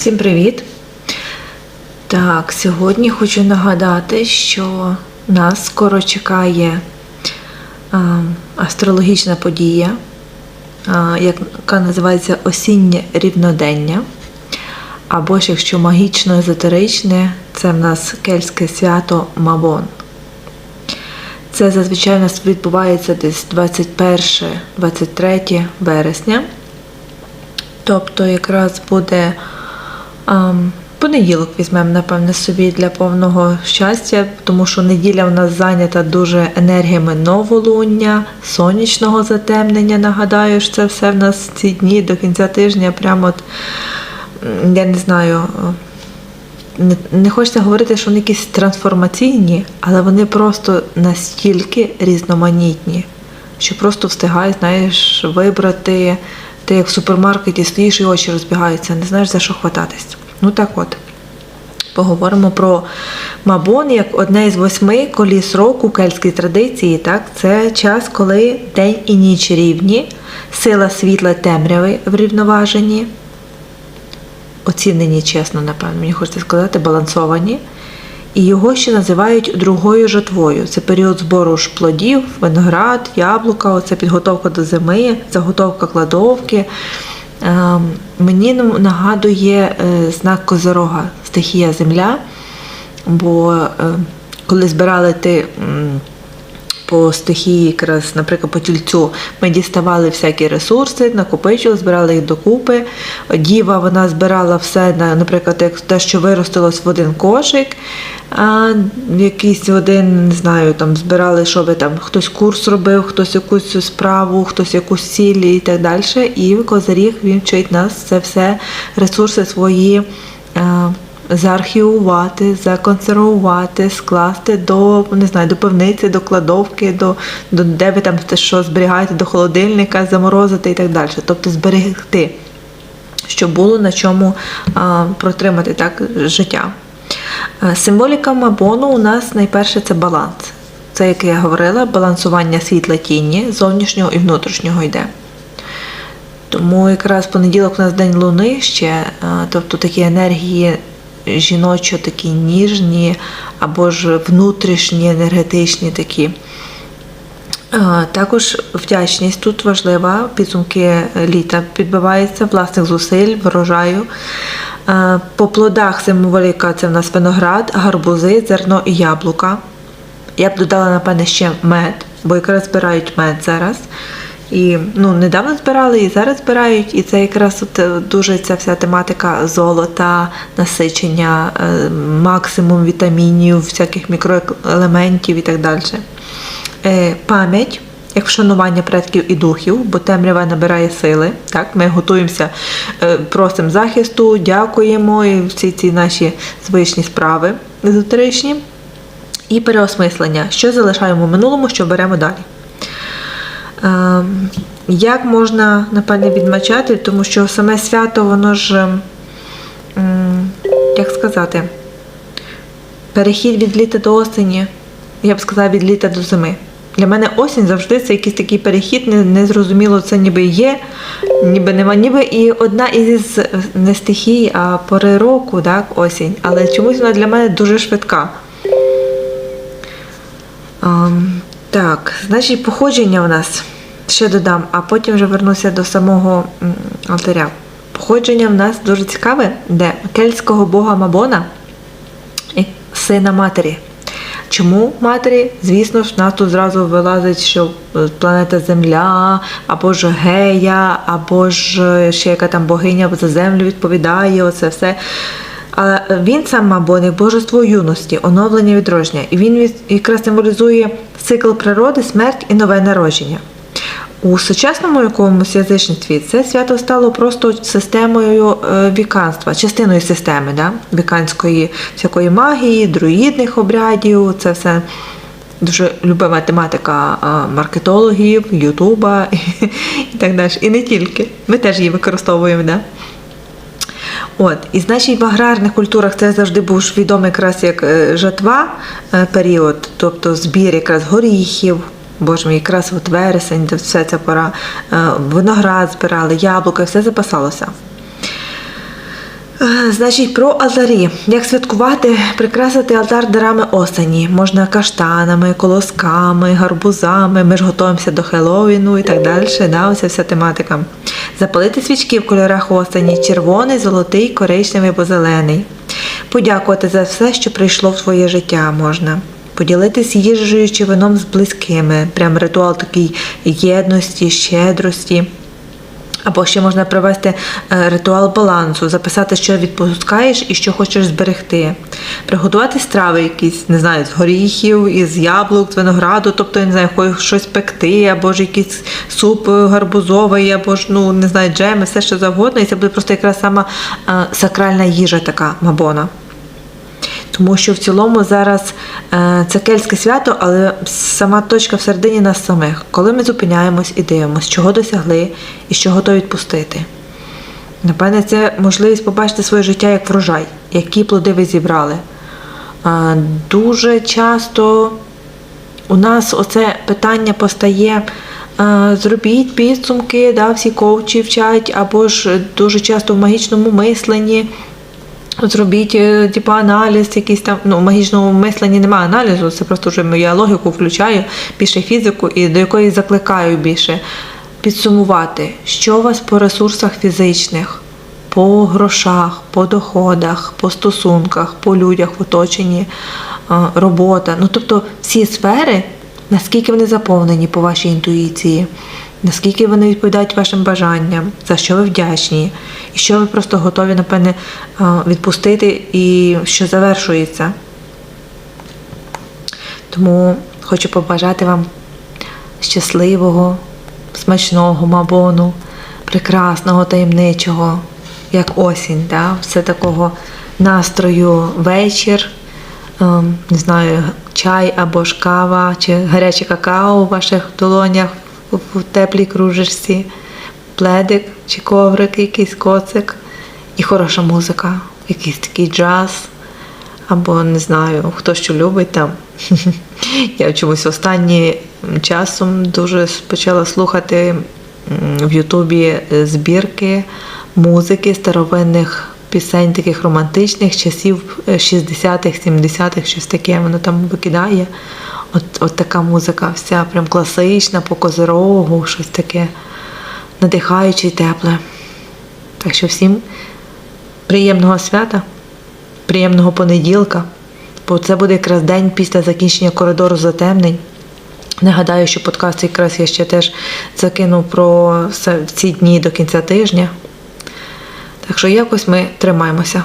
Всім привіт! Так, сьогодні хочу нагадати, що нас скоро чекає астрологічна подія, яка називається осіннє рівнодення. Або ж, якщо магічно езотеричне, це в нас кельтське свято Мабон. Це зазвичай у нас відбувається десь 21-23 вересня. Тобто якраз буде понеділок візьмемо, напевне, собі для повного щастя, тому що неділя в нас зайнята дуже енергіями новолуння, сонячного затемнення. Нагадаю, що це все в нас ці дні до кінця тижня, прямо от, я не знаю. Не, не хочеться говорити, що вони якісь трансформаційні, але вони просто настільки різноманітні, що просто встигаєш, знаєш, вибрати. Ти як в супермаркеті стоїш і очі розбігаються, не знаєш за що хвататись. Ну так от. Поговоримо про Мабон як одне із восьми коліс року кельтської традиції. Так? Це час, коли день і ніч рівні, сила світла темряви в рівноваженні, оцінені, чесно, напевно, мені хочеться сказати, балансовані. І його ще називають другою жатвою. Це період збору ж плодів, виноград, яблука, це підготовка до зими, заготовка кладовки. Е, Мені нагадує е, знак Козорога, стихія земля. Бо е, коли збирали ти по стихії, якраз, наприклад, по тільцю, ми діставали всякі ресурси, накопичували, збирали їх докупи. Діва вона збирала все, на- наприклад, як те, що виростилось в один кошик, а якийсь один, не знаю, там збирали, що би там хтось курс робив, хтось якусь справу, хтось якусь цілі і так далі. І козиріг він вчить нас це все ресурси свої. Заархівувати, законсервувати, скласти до не знаю, до пивниці, до кладовки, до, до де ви там що зберігаєте, до холодильника, заморозити і так далі. Тобто зберегти, щоб було на чому а, протримати так життя. Символіка Мабону у нас найперше це баланс. Це, як я говорила, балансування світла тіні, зовнішнього і внутрішнього йде. Тому якраз понеділок у нас день луни ще, тобто такі енергії жіночо такі ніжні або ж внутрішні, енергетичні такі. Е, Також вдячність тут важлива, підсумки літа підбиваються, власних зусиль, врожаю. Е, По плодах символіка це в нас виноград, гарбузи, зерно і яблука. Я б додала, напевне, ще мед, бо якраз збирають мед зараз. І ну, недавно збирали, і зараз збирають. І це якраз от е, дуже ця вся тематика золота, насичення, е, максимум вітамінів, всяких мікроелементів і так далі. Е, Пам'ять. Як вшанування предків і духів, бо темрява набирає сили. Так? Ми готуємося, просимо захисту, дякуємо і всі ці наші звичні справи езотеричні. І переосмислення, що залишаємо в минулому, що беремо далі. Ем, Як можна, напевне, відмачати, тому що саме свято, воно ж, ем, як сказати, перехід від літа до осені, я б сказала, від літа до зими. Для мене осінь завжди це якийсь такий перехід, незрозуміло, це ніби є, ніби нема, ніби і одна із не стихій, а пори року, так, осінь. Але чомусь вона для мене дуже швидка. Ем, так, значить, походження в нас ще додам, а потім вже вернуся до самого алтаря. Походження в нас дуже цікаве, де кельтського бога Мабона і сина матері. Чому матері? Звісно ж, в нас тут зразу вилазить, що е, планета Земля, або ж Гея, або ж е, ще яка там богиня за землю відповідає, оце все. Але він сам Мабон як божество юності, оновлення відродження. І він якраз символізує цикл природи, смерть і нове народження. У сучасному якомусь язичництві це свято стало просто системою е, віканства, частиною системи да? віканської всякої магії, друїдних обрядів. Це все дуже любима тематика маркетологів, Ютуба і так далі. І не тільки. Ми теж її використовуємо. Да? От, і значить в аграрних культурах це завжди був відомий якраз як е, жатва е, період, тобто збір якраз горіхів, боже мій, якраз от вересень, де вся ця пора, е, виноград збирали, яблука, все запасалося. Е, Значить, про алтарі. Як святкувати, прикрасити алтар дарами осені. Можна каштанами, колосками, гарбузами. Ми ж готуємося до Хеллоуіну і так далі. Да, оця вся тематика. Запалити свічки в кольорах осені: червоний, золотий, коричневий або зелений. Подякувати за все, що прийшло в твоє життя можна. Поділитись їжею чи вином з близькими. Прям ритуал такий єдності, щедрості. Або ще можна провести е, ритуал балансу, записати, що відпускаєш і що хочеш зберегти. Приготувати страви якісь, не знаю, з горіхів, із яблук, з винограду, тобто я не знаю, щось пекти, або ж якийсь суп е, гарбузовий, або ж ну не знаю, джеми, все що завгодно. І це буде просто якраз сама е, сакральна їжа така мабона. Тому що в цілому зараз е, це кельтське свято, але сама точка всередині нас самих. Коли ми зупиняємось і дивимося, чого досягли і що готові відпустити. Напевне, це можливість побачити своє життя як врожай, які плоди ви зібрали. Дуже часто у нас оце питання постає. е, Зробіть підсумки, да, всі коучі вчать, або ж дуже часто в магічному мисленні Зробіть е, типу, аналіз, якийсь там ну, в магічному мисленні немає аналізу, це просто вже я логіку включаю, більше фізику і до якої закликаю більше підсумувати, що у вас по ресурсах фізичних, по грошах, по доходах, по стосунках, по людях в оточенні, е, робота. Ну тобто всі сфери, наскільки вони заповнені по вашій інтуїції. Наскільки вони відповідають вашим бажанням, за що ви вдячні, і що ви просто готові, напевне, відпустити, і що завершується. Тому хочу побажати вам щасливого, смачного мабону, прекрасного, таємничого, як осінь, да? все такого настрою вечір, ем, не знаю, чай або ж кава, чи гаряче какао у ваших долонях в теплій кружечці, пледик чи коврик, якийсь коцик, і хороша музика, якийсь такий джаз, або не знаю, хто що любить там. Я чомусь останнім часом дуже почала слухати в Ютубі збірки музики старовинних пісень, таких романтичних часів е, 60-х, 70-х, щось таке воно там викидає. От, от така музика, вся прям класична, по козирогу, щось таке надихаюче і тепле. Так що всім приємного свята, приємного понеділка, бо це буде якраз день після закінчення коридору затемнень. Нагадаю, що подкаст якраз я ще теж закинув про ці дні до кінця тижня. Так що якось ми тримаємося.